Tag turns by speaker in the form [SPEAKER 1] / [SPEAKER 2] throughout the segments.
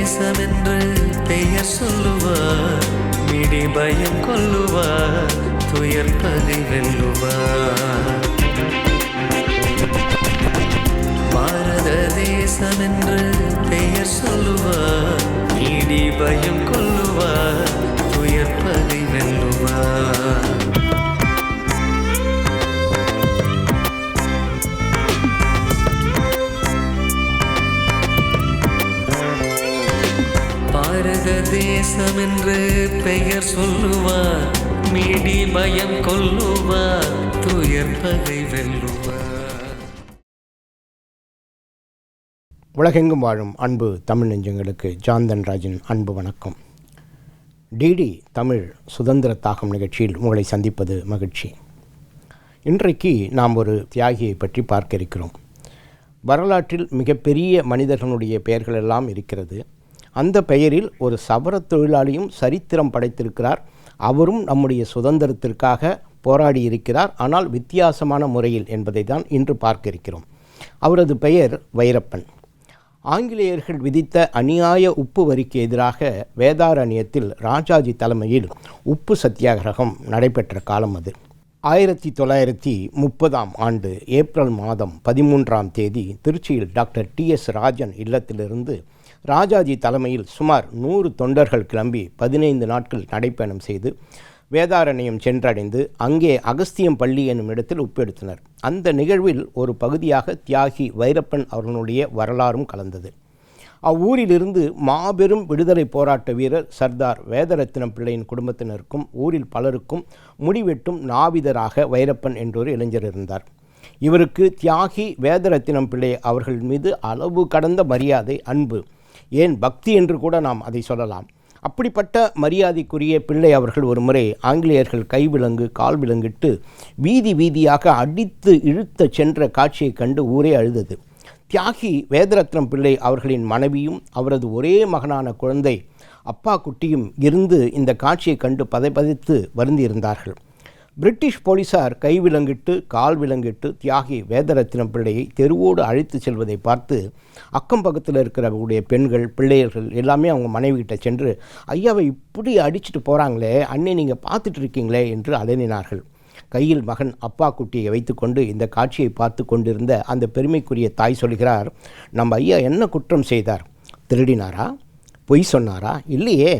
[SPEAKER 1] தேசம் என்று பெயர் சொல்லுவார் மிடி பயம் கொல்லுவார் துயர் பதி வெல்லுவார் பாரத தேசம் என்று பெயர் சொல்லுவார் இடி பயம் கொல்லுவார் சொல்லுவார் மீடி பயம் கொல்லுவார் துயர் பகை வெல்லுவார்.
[SPEAKER 2] உலகெங்கும் வாழும் அன்பு தமிழ் நெஞ்சங்களுக்கு ஜாந்தன் ராஜின் அன்பு வணக்கம். டிடி தமிழ் சுதந்திர தாகம் நிகழ்ச்சியில் உங்களை சந்திப்பது மகிழ்ச்சி. இன்றைக்கு நாம் ஒரு தியாகியை பற்றி பார்க்க இருக்கிறோம். வரலாற்றில் மிகப்பெரிய மனிதர்களுடைய பெயர்கள் எல்லாம் இருக்கிறது. அந்த பெயரில் ஒரு சவரத் தொழிலாளியும் சரித்திரம் படைத்திருக்கிறார். அவரும் நம்முடைய சுதந்திரத்திற்காக போராடி இருக்கிறார் ஆனால் வித்தியாசமான முறையில் என்பதை தான் இன்று பார்க்க இருக்கிறோம் அவரது பெயர் வைரப்பன். ஆங்கிலேயர்கள் விதித்த அநியாய உப்பு வரிக்கு எதிராக வேதாரண்யத்தில் ராஜாஜி தலைமையில் உப்பு சத்தியாகிரகம் நடைபெற்ற காலம் அது. ஆயிரத்தி தொள்ளாயிரத்தி முப்பதாம் ஆண்டு ஏப்ரல் மாதம் பதிமூன்றாம் தேதி திருச்சியில் டாக்டர் டி எஸ் ராஜன் இல்லத்திலிருந்து ராஜாஜி தலைமையில் சுமார் நூறு தொண்டர்கள் கிளம்பி பதினைந்து நாட்கள் நடைப்பயணம் செய்து வேதாரண்யம் சென்றடைந்து அங்கே அகஸ்தியம் பள்ளி என்னும் இடத்தில் ஒப்பெடுத்தனர் அந்த நிகழ்வில் ஒரு பகுதியாக தியாகி வைரப்பன் அவர்களுடைய வரலாறும் கலந்தது. அவ்வூரிலிருந்து மாபெரும் விடுதலை போராட்ட வீரர் சர்தார் வேதரத்னம் பிள்ளையின் குடும்பத்தினருக்கும் ஊரில் பலருக்கும் முடிவெட்டும் நாவிதராக வைரப்பன் என்றொரு இளைஞர் இருந்தார். இவருக்கு தியாகி வேதரத்தினம் பிள்ளை அவர்கள் மீது அளவு கடந்த மரியாதை அன்பு ஏன் பக்தி என்று கூட நாம் அதை சொல்லலாம். அப்படிப்பட்ட மரியாதைக்குரிய பிள்ளை அவர்கள் ஒரு முறை ஆங்கிலேயர்கள் கைவிலங்கு கால் விலங்கிட்டு வீதி வீதியாக அடித்து இழுத்த சென்ற காட்சியைக் கண்டு ஊரே அழுதது. தியாகி வேதரத்னம் பிள்ளை அவர்களின் மனைவியும் அவரது ஒரே மகனான குழந்தை அப்பா குட்டியும் இருந்து இந்த காட்சியை கண்டு பதைப்பதைத்து வருந்தியிருந்தார்கள். பிரிட்டிஷ் போலீசார் கைவிலங்கிட்டு கால் விலங்கிட்டு தியாகி வேதரத்னம் பிள்ளையை தெருவோடு அழைத்து செல்வதை பார்த்து அக்கம் பக்கத்தில் இருக்கிறவங்களுடைய பெண்கள் பிள்ளையர்கள் எல்லாமே அவங்க மனைவிகிட்ட சென்று ஐயாவை இப்படி அடிச்சுட்டு போகிறாங்களே அண்ணே நீங்கள் பார்த்துட்டு இருக்கீங்களே என்று அலறினார்கள் கையில் மகன் அப்பா குட்டியை வைத்துக்கொண்டு இந்த காட்சியை பார்த்து கொண்டிருந்த அந்த பெருமைக்குரிய தாய் சொல்கிறார் நம்ம ஐயா என்ன குற்றம் செய்தார்? திருடினாரா? பொய் சொன்னாரா? இல்லையே.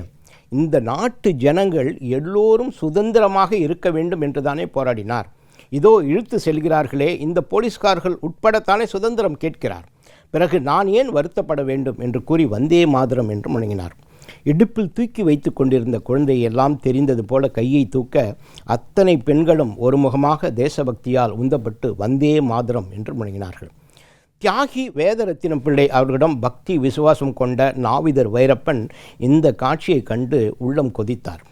[SPEAKER 2] இந்த நாட்டு ஜனங்கள் எல்லோரும் சுதந்திரமாக இருக்க வேண்டும் என்று தானே போராடினார். இதோ இழுத்து செல்கிறார்களே இந்த போலீஸ்கார்கள் உட்படத்தானே சுதந்திரம் கேட்கிறார். பிறகு நான் ஏன் வருத்தப்பட வேண்டும் என்று கூறி வந்தே மாதரம் என்று முழங்கினார் இடுப்பில் தூக்கி வைத்து கொண்டிருந்த குழந்தையெல்லாம் தெரிந்தது போல கையை தூக்க அத்தனை பெண்களும் ஒருமுகமாக தேசபக்தியால் உந்தப்பட்டு வந்தே மாதரம் என்று முழங்கினார்கள் தியாகி வேதரத்தினம் பிள்ளை அவர்களிடம் பக்தி விசுவாசம் கொண்ட நாவிதர் வைரப்பன் இந்த காட்சியை கண்டு உள்ளம் கொதித்தார்.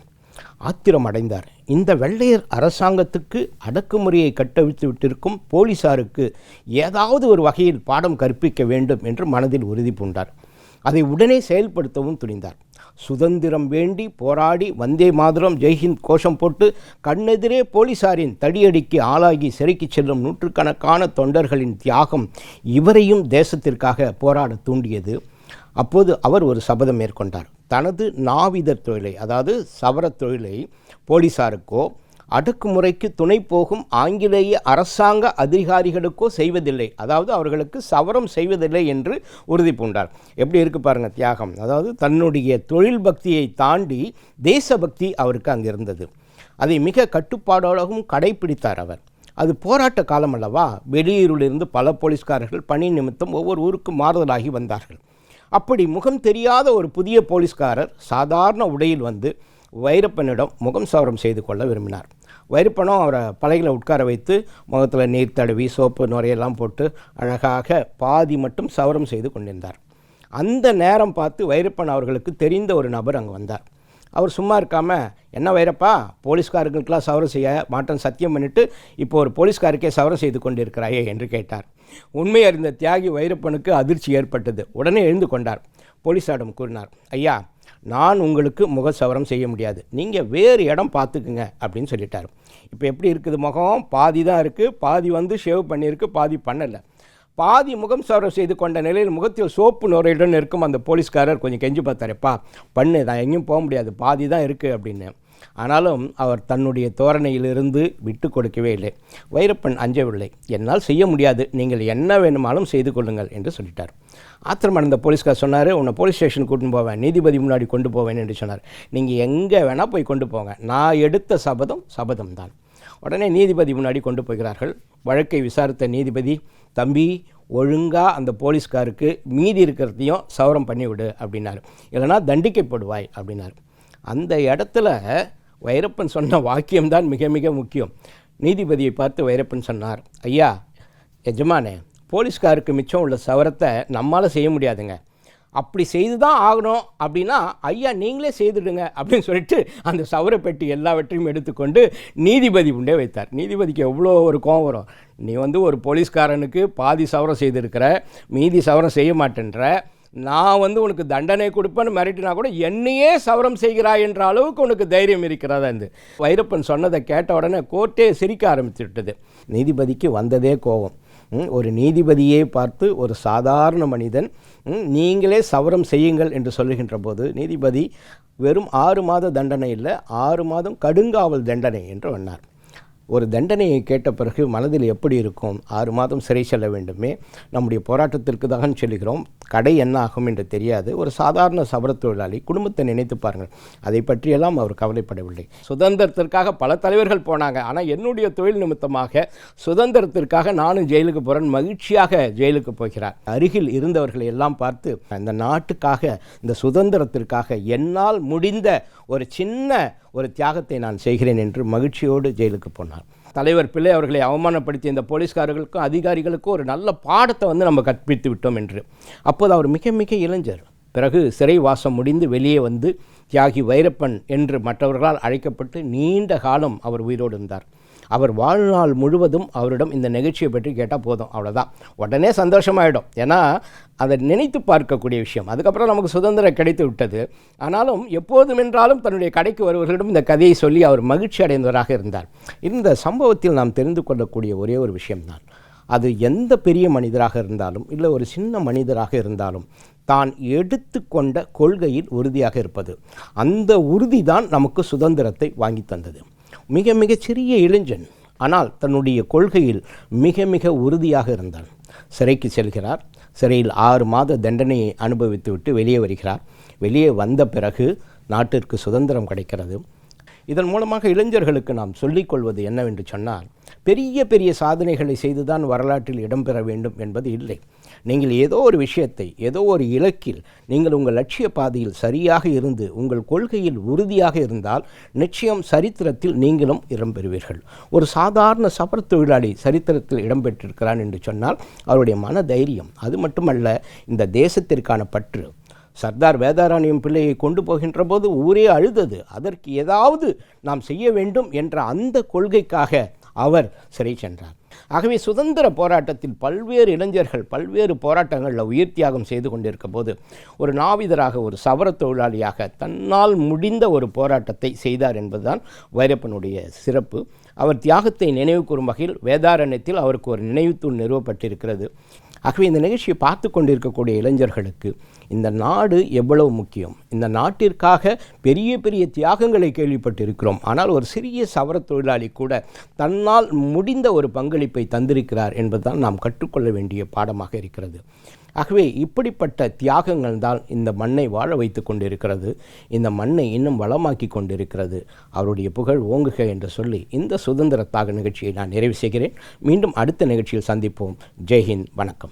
[SPEAKER 2] ஆத்திரம் அடைந்தார் இந்த வெள்ளையர் அரசாங்கத்துக்கு அடக்குமுறையை கட்டவிழ்த்து விட்டிருக்கும் போலீசாருக்கு ஏதாவது ஒரு வகையில் பாடம் கற்பிக்க வேண்டும் என்று மனதில் உறுதி பூண்டார். அதை உடனே செயல்படுத்தவும் துணிந்தார். சுதந்திரம் வேண்டி போராடி வந்தே மாதரம் ஜெய்ஹிந்த் கோஷம் போட்டு கண்ணெதிரே போலீசாரின் தடியடிக்கு ஆளாகி சிறைக்கு செல்லும் நூற்றுக்கணக்கான தொண்டர்களின் தியாகம் இவரையும் தேசத்திற்காக போராட தூண்டியது. அப்போது அவர் ஒரு சபதம் மேற்கொண்டார். தனது நாவிதர் தொழிலை அதாவது சவரத் தொழிலை போலீசாருக்கோ அடக்குமுறைக்கு துணை போகும் ஆங்கிலேய அரசாங்க அதிகாரிகளுக்கோ செய்வதில்லை. அதாவது அவர்களுக்கு சவரம் செய்வதில்லை என்று உறுதி பூண்டார். எப்படி இருக்கு பாருங்கள் தியாகம். அதாவது தன்னுடைய தொழில் பக்தியை தாண்டி தேசபக்தி அவருக்கு அங்கே இருந்தது அதை மிக கட்டுப்பாடோடவும் கடைபிடித்தார் அவர். அது போராட்ட காலம் அல்லவா? வெளியூரிலிருந்து பல போலீஸ்காரர்கள் பணி நிமித்தம் ஒவ்வொரு ஊருக்கும் மாறுதலாகி வந்தார்கள். அப்படி முகம் தெரியாத ஒரு புதிய போலீஸ்காரர் சாதாரண உடையில் வந்து வைரப்பனிடம் முகம் சவரம் செய்து கொள்ள விரும்பினார். வைரப்பனும் அவரை பலகையில் உட்கார வைத்து முகத்தில் நீர் தடவி சோப்பு நுரையெல்லாம் போட்டு அழகாக பாதி மட்டும் சவரம் செய்து கொண்டிருந்தார். அந்த நேரம் பார்த்து வைரப்பன் அவர்களுக்கு தெரிந்த ஒரு நபர் அங்கே வந்தார். அவர் சும்மா இருக்காமல் என்ன வைரப்பா போலீஸ்காரர்களுக்கெல்லாம் சவரம் செய்ய மாட்டம் சத்தியம் பண்ணிட்டு இப்போ ஒரு போலீஸ்காருக்கே சவரம் செய்து கொண்டிருக்கிறாயே என்று கேட்டார். உண்மை அறிந்த தியாகி வைரப்பனுக்கு அதிர்ச்சி ஏற்பட்டது. உடனே எழுந்து கொண்டார். போலீஸாரிடம் கூறினார் ஐயா நான் உங்களுக்கு முக சவரம் செய்ய முடியாது. நீங்கள் வேறு இடம் பார்த்துக்குங்க அப்படின்னு சொல்லிட்டார். இப்போ எப்படி இருக்குது முகம்? பாதி தான் இருக்குது பாதி வந்து ஷேவ் பண்ணியிருக்கு பாதி பண்ணலை. பாதி முகம் சவரம் செய்து கொண்ட நிலையில் முகத்தில் சோப்பு நுரையுடன் இருக்கும் அந்த போலீஸ்காரர் கொஞ்சம் கெஞ்சி பார்த்தாருப்பா பண்ணு நான் எங்கேயும் போக முடியாது பாதி தான் இருக்குது அப்படின்னு. ஆனாலும் அவர் தன்னுடைய தோரணையிலிருந்து விட்டு கொடுக்கவே இல்லை. வைரப்பன் அஞ்சவில்லை. என்னால் செய்ய முடியாது. நீங்கள் என்ன வேணுமாலும் செய்து கொள்ளுங்கள் என்று சொல்லிட்டார். ஆத்திரமடைந்த போலீஸ்கார் சொன்னார் உன்னை போலீஸ் ஸ்டேஷன் கூட்டின்னு போவேன் நீதிபதி முன்னாடி கொண்டு போவேன் என்று சொன்னார். நீங்கள் எங்கே வேணால் போய் கொண்டு போங்க. நான் எடுத்த சபதம் சபதம் தான் உடனே நீதிபதி முன்னாடி கொண்டு போகிறார்கள். வழக்கை விசாரித்த நீதிபதி தம்பி ஒழுங்காக அந்த போலீஸ்காருக்கு மீதி இருக்கிறதையும் சவரம் பண்ணிவிடு அப்படின்னாரு. இல்லைனா தண்டிக்கப்படுவாய் அப்படின்னாரு. அந்த இடத்துல வைரப்பன் சொன்ன வாக்கியம்தான் மிக மிக முக்கியம். நீதிபதியை பார்த்து வைரப்பன் சொன்னார் ஐயா எஜமானே போலீஸ்காருக்கு மிச்சம் உள்ள சவரத்தை நம்மால் செய்ய முடியாதுங்க. அப்படி செய்து தான் ஆகணும் அப்படின்னா ஐயா நீங்களே செய்துடுங்க அப்படின்னு சொல்லிட்டு அந்த சவரப்பெட்டி எல்லாவற்றையும் எடுத்துக்கொண்டு நீதிபதி உண்டே வைத்தார். நீதிபதிக்கு எவ்வளோ ஒரு கோவம் வரும். நீ வந்து ஒரு போலீஸ்காரனுக்கு பாதி சவரம் செய்திருக்கிற மீதி சவரம் செய்ய மாட்டேன்ற நான் வந்து உனக்கு தண்டனை கொடுப்பேன்னு மிரட்டினா கூட என்னையே சவரம் செய்கிறாய் என்ற அளவுக்கு உனக்கு தைரியம் இருக்கிறதா இருந்து வைரப்பன் சொன்னதை கேட்ட உடனே கோர்ட்டே சிரிக்க ஆரம்பித்து விட்டது. நீதிபதிக்கு வந்ததே கோபம். ஒரு நீதிபதியை பார்த்து ஒரு சாதாரண மனிதன் நீங்களே சவரம் செய்யுங்கள் என்று சொல்லுகின்ற போது நீதிபதி வெறும் ஆறு மாத தண்டனை இல்லை ஆறு மாதம் கடுங்காவல் தண்டனை என்று சொன்னார் ஒரு தண்டனையை கேட்ட பிறகு மனதில் எப்படி இருக்கும்? ஆறு மாதம் சிறை செல்ல வேண்டுமே. நம்முடைய போராட்டத்திற்கு தான் சொல்லுகிறோம் கடை என்ன ஆகும் என்று தெரியாது. ஒரு சாதாரண சபர தொழிலாளி குடும்பத்தை நினைத்து பாருங்கள். அதை பற்றியெல்லாம் அவர் கவலைப்படவில்லை. சுதந்திரத்திற்காக பல தலைவர்கள் போனாங்க. ஆனால் என்னுடைய தொழில் நிமித்தமாக சுதந்திரத்திற்காக நானும் ஜெயிலுக்கு போகிறேன் மகிழ்ச்சியாக ஜெயிலுக்கு போகிறார். அருகில் இருந்தவர்களை எல்லாம் பார்த்து அந்த நாட்டுக்காக இந்த சுதந்திரத்திற்காக என்னால் முடிந்த ஒரு சின்ன ஒரு தியாகத்தை நான் செய்கிறேன் என்று மகிழ்ச்சியோடு ஜெயிலுக்கு போனார். தலைவர் பிள்ளை அவர்களை அவமானப்படுத்திய இந்த போலீஸ்காரர்களுக்கும் அதிகாரிகளுக்கும் ஒரு நல்ல பாடத்தை வந்து நம்ம கற்பித்து விட்டோம் என்று. அப்போது அவர் மிக மிக இளைஞர். பிறகு சிறைவாசம் முடிந்து வெளியே வந்து தியாகி வைரப்பன் என்று மற்றவர்களால் அழைக்கப்பட்டு நீண்ட காலம் அவர் உயிரோடு இருந்தார். அவர் வாழ்நாள் முழுவதும் அவரிடம் இந்த நிகழ்ச்சியை பற்றி கேட்டால் போதும் அவ்வளோதான் உடனே சந்தோஷமாயிடும். ஏன்னா அதை நினைத்து பார்க்கக்கூடிய விஷயம். அதுக்கப்புறம் நமக்கு சுதந்திரம் கிடைத்து விட்டது. ஆனாலும் எப்போதும் என்றாலும் தன்னுடைய கடைக்கு வருவர்களிடம் இந்த கதையை சொல்லி அவர் மகிழ்ச்சி அடைந்தவராக இருந்தார். இந்த சம்பவத்தில் நாம் தெரிந்து கொள்ளக்கூடிய ஒரே ஒரு விஷயம்தான். அது எந்த பெரிய மனிதராக இருந்தாலும் இல்லை ஒரு சின்ன மனிதராக இருந்தாலும் தான் எடுத்துக்கொண்ட கொள்கையில் உறுதியாக இருப்பது. அந்த உறுதி தான் நமக்கு சுதந்திரத்தை வாங்கி தந்தது. மிக மிகச் சிறிய இளைஞன் ஆனால் தன்னுடைய கொள்கையில் மிக மிக உறுதியாக இருந்தான். சிறைக்கு செல்கிறார். சிறையில் ஆறு மாத தண்டனையை அனுபவித்துவிட்டு வெளியே வருகிறார். வெளியே வந்த பிறகு நாட்டிற்கு சுதந்திரம் கிடைக்கிறது. இதன் மூலமாக இளைஞர்களுக்கு நாம் சொல்லிக்கொள்வது என்னவென்று சொன்னால் பெரிய பெரிய சாதனைகளை செய்துதான் வரலாற்றில் இடம்பெற வேண்டும் என்பது இல்லை. நீங்கள் ஏதோ ஒரு விஷயத்தை ஏதோ ஒரு இலக்கில் நீங்கள் உங்கள் லட்சிய பாதையில் சரியாக இருந்து உங்கள் கொள்கையில் உறுதியாக இருந்தால் நிச்சயம் சரித்திரத்தில் நீங்களும் இடம்பெறுவீர்கள் ஒரு சாதாரண சபர் தொழிலாளி சரித்திரத்தில் இடம்பெற்றிருக்கிறான் என்று சொன்னால் அவருடைய மன தைரியம் அது மட்டுமல்ல இந்த தேசத்திற்கான பற்று சர்தார் வேதாராணியம் பிள்ளையை கொண்டு போகின்ற போது ஊரே அழுதது. அதற்கு ஏதாவது நாம் செய்ய வேண்டும் என்ற அந்த கொள்கைக்காக அவர் சிறை சென்றார். ஆகவே சுதந்திர போராட்டத்தில் பல்வேறு இளைஞர்கள் பல்வேறு போராட்டங்களில் உயிர் தியாகம் செய்து கொண்டிருக்க போது ஒரு நாவிதராக ஒரு சவர தொழிலாளியாக தன்னால் முடிந்த ஒரு போராட்டத்தை செய்தார் என்பதுதான் வைரப்பனுடைய சிறப்பு. அவர் தியாகத்தை நினைவு கூறும் வகையில் வேதாரண்யத்தில் அவருக்கு ஒரு நினைவுத்தூள் நிறுவப்பட்டிருக்கிறது. ஆகவே இந்த நிகழ்ச்சியை பார்த்து கொண்டிருக்கக்கூடிய இளைஞர்களுக்கு இந்த நாடு எவ்வளவு முக்கியம்? இந்த நாட்டிற்காக பெரிய பெரிய தியாகங்களை கேள்விப்பட்டிருக்கிறோம். ஆனால் ஒரு சிறிய சவர தொழிலாளி கூட தன்னால் முடிந்த ஒரு பங்களிப்பை தந்திருக்கிறார் என்பதுதான் நாம் கற்றுக்கொள்ள வேண்டிய பாடமாக இருக்கிறது. ஆகவே இப்படிப்பட்ட தியாகங்கள் தான் இந்த மண்ணை வாழ வைத்து கொண்டிருக்கிறது. இந்த மண்ணை இன்னும் வளமாக்கி கொண்டிருக்கிறது. அவருடைய புகழ் ஓங்குக என்று சொல்லி இந்த சுதந்திர தாக நிகழ்ச்சியை நான் நிறைவு செய்கிறேன். மீண்டும் அடுத்த நிகழ்ச்சியில் சந்திப்போம். ஜெய்ஹிந்த். வணக்கம்.